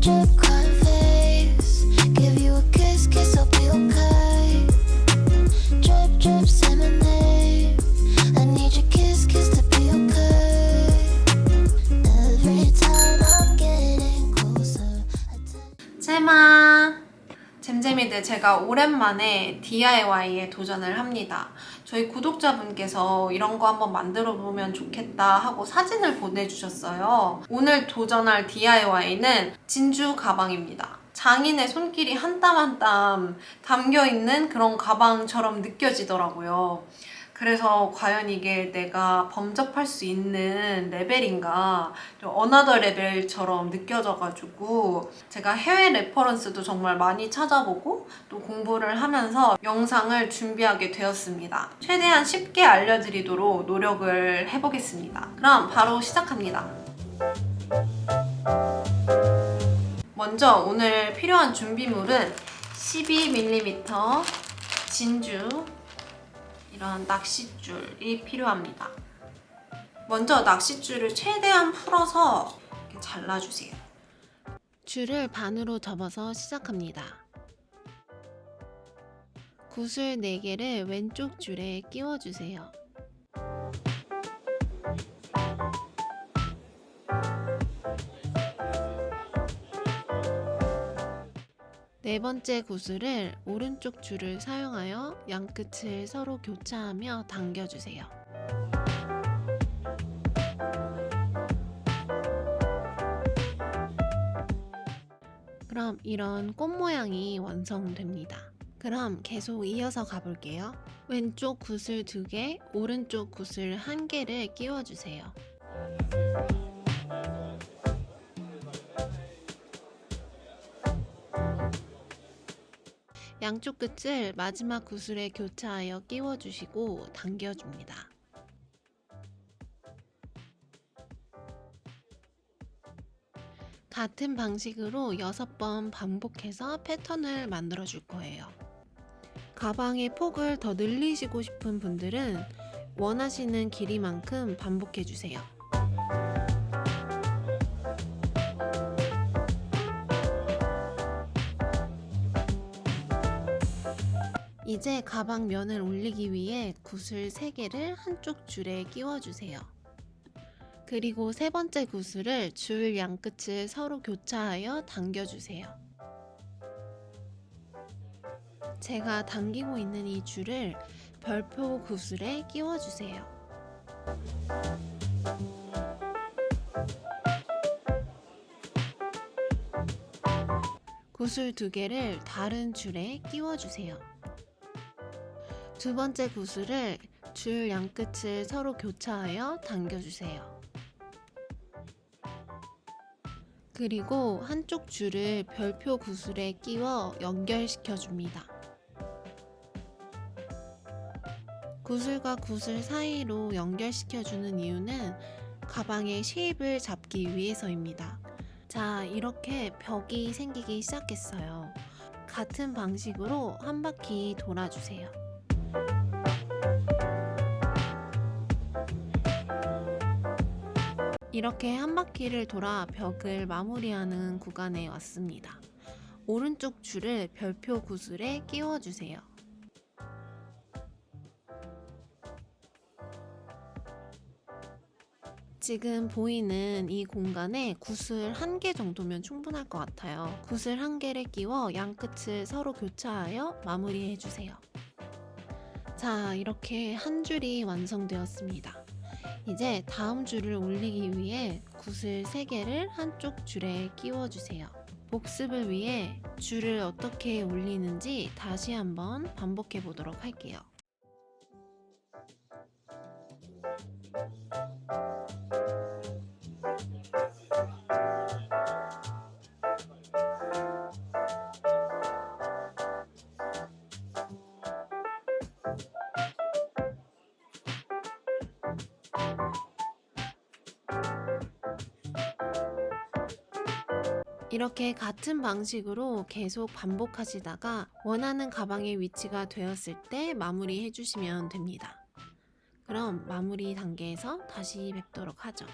magical 이들 제가 오랜만에 DIY에 도전을 합니다. 저희 구독자분께서 이런 거 한번 만들어 보면 좋겠다 하고 사진을 보내주셨어요. 오늘 도전할 DIY는 진주 가방입니다. 장인의 손길이 한 땀 한 땀 담겨 있는 그런 가방처럼 느껴지더라고요. 그래서 과연 이게 내가 범접할 수 있는 레벨인가 좀 어나더 레벨처럼 느껴져가지고 제가 해외 레퍼런스도 정말 많이 찾아보고 또 공부를 하면서 영상을 준비하게 되었습니다. 최대한 쉽게 알려드리도록 노력을 해보겠습니다. 그럼 바로 시작합니다. 먼저 오늘 필요한 준비물은 12mm 진주 이런 낚싯줄이 필요합니다. 먼저 낚싯줄을 최대한 풀어서 잘라주세요. 줄을 반으로 접어서 시작합니다. 구슬 4개를 왼쪽 줄에 끼워주세요. 네 번째 구슬을 오른쪽 줄을 사용하여 양끝을 서로 교차하며 당겨주세요. 그럼 이런 꽃 모양이 완성됩니다. 그럼 계속 이어서 가볼게요. 왼쪽 구슬 2개, 오른쪽 구슬 1개를 끼워주세요. 양쪽 끝을 마지막 구슬에 교차하여 끼워주시고 당겨줍니다. 같은 방식으로 6번 반복해서 패턴을 만들어 줄 거예요. 가방의 폭을 더 늘리시고 싶은 분들은 원하시는 길이만큼 반복해 주세요. 이제 가방 면을 올리기 위해 구슬 3개를 한쪽 줄에 끼워주세요. 그리고 세 번째 구슬을 줄 양끝을 서로 교차하여 당겨주세요. 제가 당기고 있는 이 줄을 별표 구슬에 끼워주세요. 구슬 두 개를 다른 줄에 끼워주세요. 두 번째 구슬을 줄 양끝을 서로 교차하여 당겨주세요. 그리고 한쪽 줄을 별표 구슬에 끼워 연결시켜 줍니다. 구슬과 구슬 사이로 연결시켜 주는 이유는 가방의 쉐입을 잡기 위해서입니다. 자, 이렇게 벽이 생기기 시작했어요. 같은 방식으로 한 바퀴 돌아주세요. 이렇게 한 바퀴를 돌아 벽을 마무리하는 구간에 왔습니다. 오른쪽 줄을 별표 구슬에 끼워주세요. 지금 보이는 이 공간에 구슬 한 개 정도면 충분할 것 같아요. 구슬 한 개를 끼워 양 끝을 서로 교차하여 마무리해 주세요. 자, 이렇게 한 줄이 완성되었습니다. 이제 다음 줄을 올리기 위해 구슬 3개를 한쪽 줄에 끼워주세요. 복습을 위해 줄을 어떻게 올리는지 다시 한번 반복해 보도록 할게요. 이렇게 같은 방식으로 계속 반복하시다가 원하는 가방의 위치가 되었을 때 마무리해 주시면 됩니다. 그럼 마무리 단계에서 다시 뵙도록 하죠.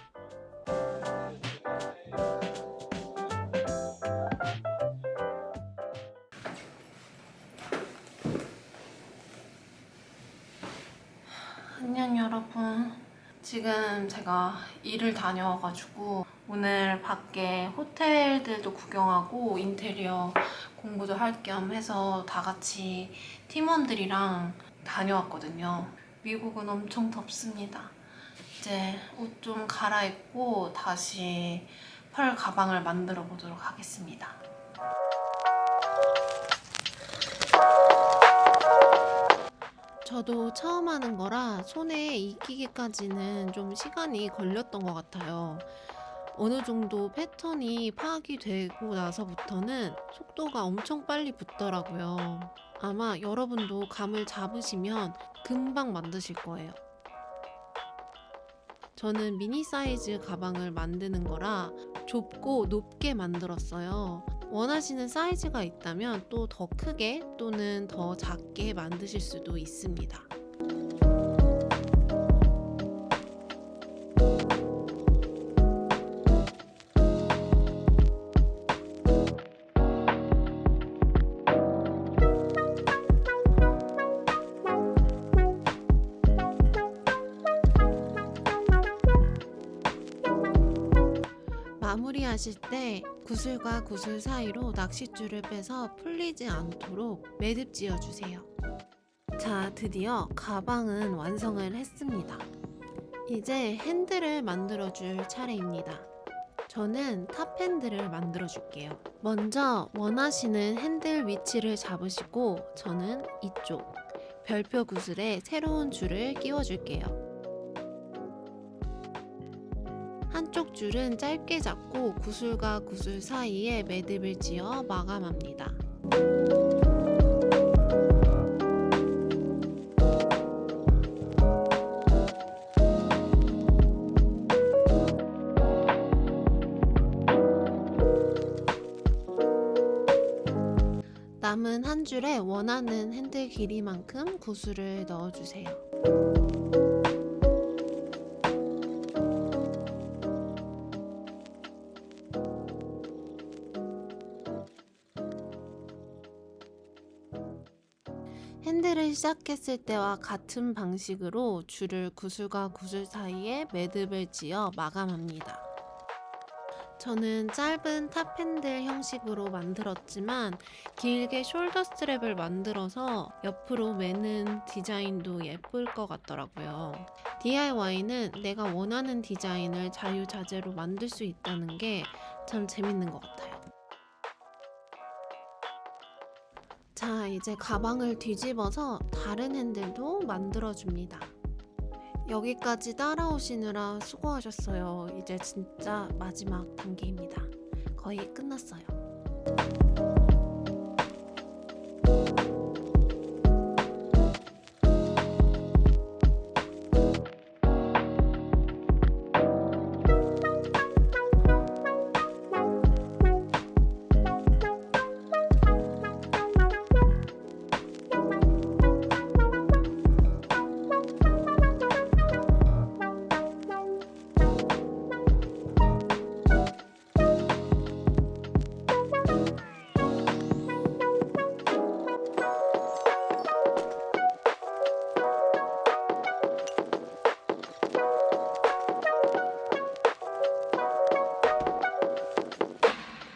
안녕 여러분 지금 제가 일을 다녀와가지고 오늘 밖에 호텔들도 구경하고 인테리어 공부도 할 겸 해서 다 같이 팀원들이랑 다녀왔거든요. 미국은 엄청 덥습니다. 이제 옷 좀 갈아입고 다시 펄 가방을 만들어 보도록 하겠습니다. 저도 처음 하는 거라 손에 익히기까지는 좀 시간이 걸렸던 것 같아요. 어느 정도 패턴이 파악이 되고 나서부터는 속도가 엄청 빨리 붙더라고요. 아마 여러분도 감을 잡으시면 금방 만드실 거예요. 저는 미니 사이즈 가방을 만드는 거라 좁고 높게 만들었어요. 원하시는 사이즈가 있다면 또 더 크게 또는 더 작게 만드실 수도 있습니다. 마무리하실 때 구슬과 구슬 사이로 낚싯줄을 빼서 풀리지 않도록 매듭 지어 주세요. 자, 드디어 가방은 완성을 했습니다. 이제 핸들을 만들어 줄 차례입니다. 저는 탑 핸들을 만들어 줄게요. 먼저 원하시는 핸들 위치를 잡으시고 저는 이쪽 별표 구슬에 새로운 줄을 끼워 줄게요. 한쪽 줄은 짧게 잡고 구슬과 구슬 사이에 매듭을 지어 마감합니다. 남은 한 줄에 원하는 핸들 길이만큼 구슬을 넣어주세요. 시작했을 때와 같은 방식으로 줄을 구슬과 구슬 사이에 매듭을 지어 마감합니다. 저는 짧은 탑 핸들 형식으로 만들었지만 길게 숄더 스트랩을 만들어서 옆으로 매는 디자인도 예쁠 것 같더라고요. DIY는 내가 원하는 디자인을 자유자재로 만들 수 있다는 게 참 재밌는 것 같아요. 자, 이제 가방을 뒤집어서 다른 핸들도 만들어줍니다. 여기까지 따라오시느라 수고하셨어요. 이제 진짜 마지막 단계입니다. 거의 끝났어요.